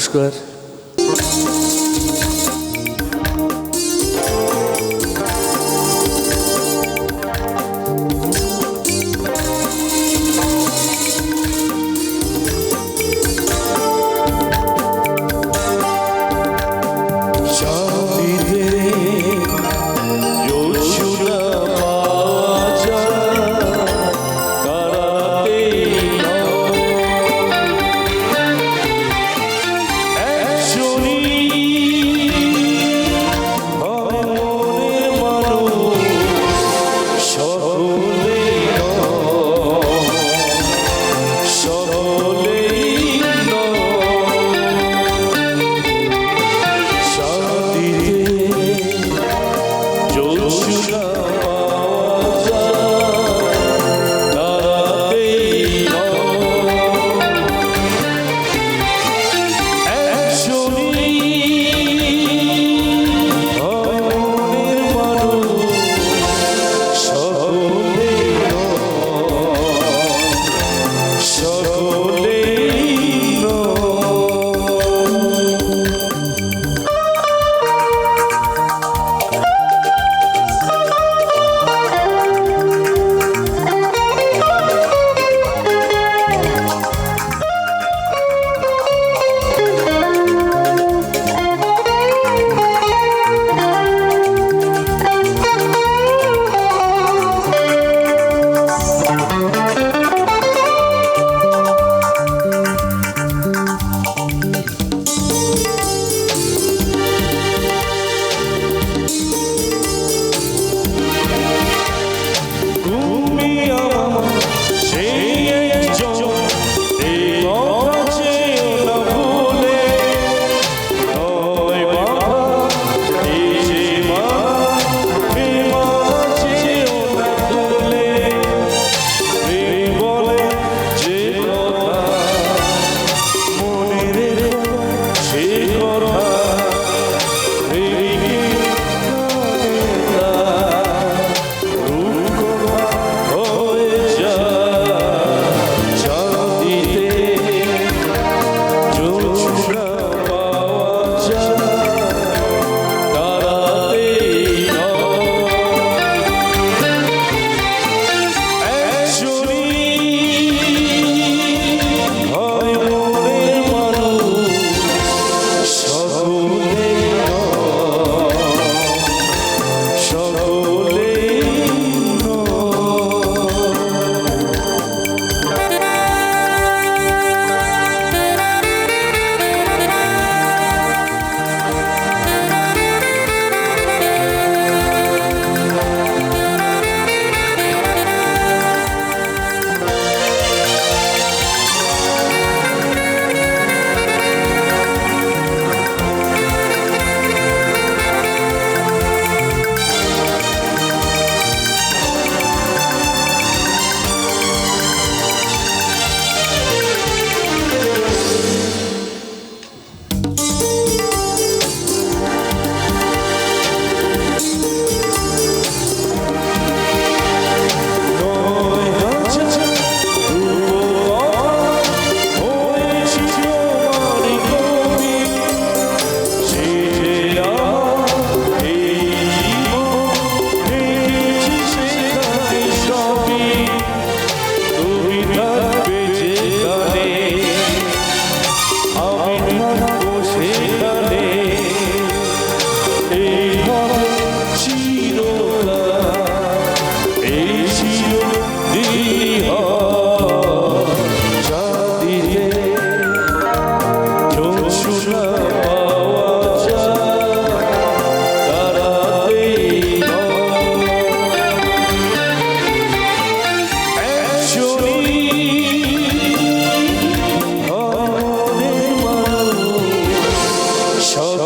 was good. Show.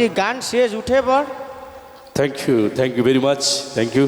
বলছি গান শেষ উঠে পর thank you thank you very much thank you